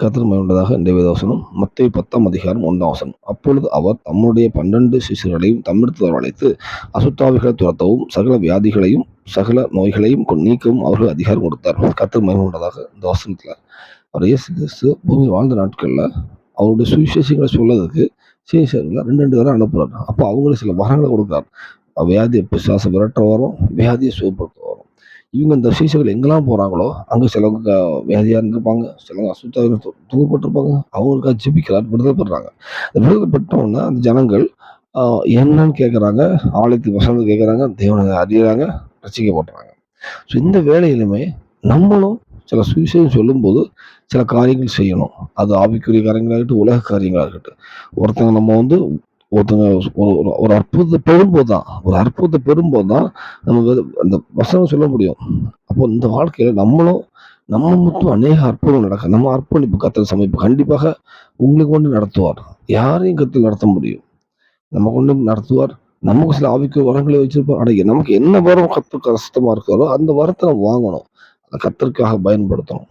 கர்த்தர் மகிழ்ந்ததாக இன்றைய வேதவசனம் பத்தாம் அதிகாரம் ஒன்றாம் வசனம். அப்பொழுது அவர் தம்முடைய பன்னெண்டு சிசுகளையும் தம்மிடத்தில் அழைத்து அசுத்தாவிகளை துரத்தவும் சகல வியாதிகளையும் சகல நோய்களையும் நீக்கவும் அவர்கள் அதிகாரம் கொடுத்தார். கர்த்தர் மகிழ்ந்ததாக இந்த வசனத்தில் அவர் இயேசு கிறிஸ்து பூமி வாழ்ந்த நாட்களில் அவருடைய சுவிசேஷங்களை சொல்லதுக்கு சீசர்களை ரெண்டு ரெண்டு பேரும் அனுப்புகிறார் அப்போ அவங்களுக்கு சில வரங்களை கொடுக்குறார். வியாதியை பிசாசை விரட்ட வரும் வியாதியை சுகப்படுத்த வரும் இவங்க இந்த சீசர்கள் எங்கெல்லாம் போகிறாங்களோ அங்கே சிலவங்க வேதியாக இருந்திருப்பாங்க சிலவங்க அசுத்தாக தூங்கப்பட்டிருப்பாங்க அவங்களுக்காக ஜெபிக்கிறார் விடுதலை பெறாங்க அந்த விடுதலை பெற்றவொன்னே அந்த ஜனங்கள் என்னன்னு கேட்குறாங்க ஆலயத்துக்கு வசந்து கேட்குறாங்க தேவனை அறியறாங்க ரசிக்கப்படுறாங்க ஸோ இந்த வேலையிலுமே நம்மளும் சில சுவிசேஷம் சொல்லும்போது சில காரியங்கள் செய்யணும். அது ஆவிக்குரிய காரியங்களாகட்டும் உலக காரியங்களாகட்டும் ஒருத்தங்க நம்ம வந்து ஒருத்தங்க ஒரு ஒரு- அற்புதத்தை பெறும்போது தான் ஒரு அற்புதத்தை பெறும்போது தான் நம்ம அந்த வசனம் சொல்ல முடியும். அப்போ இந்த வாழ்க்கையில நம்மளும் நம்ம மட்டும் அநேக அற்புதம் நடக்கும் நம்ம அர்ப்பணிப்பு கத்தல் சமைப்பு கண்டிப்பாக உங்களுக்கு கொண்டு நடத்துவார். யாரையும் கத்தல் நடத்த முடியும். நம்ம கொண்டு நடத்துவார். நமக்கு சில ஆவிக்கு வரங்களை வச்சிருப்போம் அடைய நமக்கு என்ன வரம் கத்து கஷ்டமா இருக்காரோ அந்த வரத்தை நம்ம வாங்கணும். அதை கத்தருக்காக பயன்படுத்தணும்.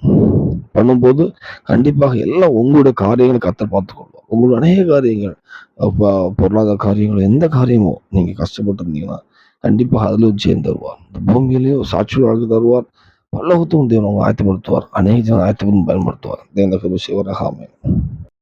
பண்ணும்போது கண்டிப்பாக எல்லாம் உங்களுடைய காரியங்களை கத்தர் பார்த்துக்கணும் உங்களுடைய அநேக காரியங்கள் பொருளாதார காரியங்கள் எந்த காரியமோ நீங்கள் கஷ்டப்பட்டு இருந்தீங்கன்னா கண்டிப்பாக அதில் ஜெயம் தருவார். இந்த பூமியிலேயும் சாட்சியில் வாழ்க்கை தருவார். பல்லவத்தும் தேவன் அவங்க ஆயத்தப்படுத்துவார். அநேக ஜனம் ஆயத்தப்படும் பயன்படுத்துவார். தேவன் சிவரகாமே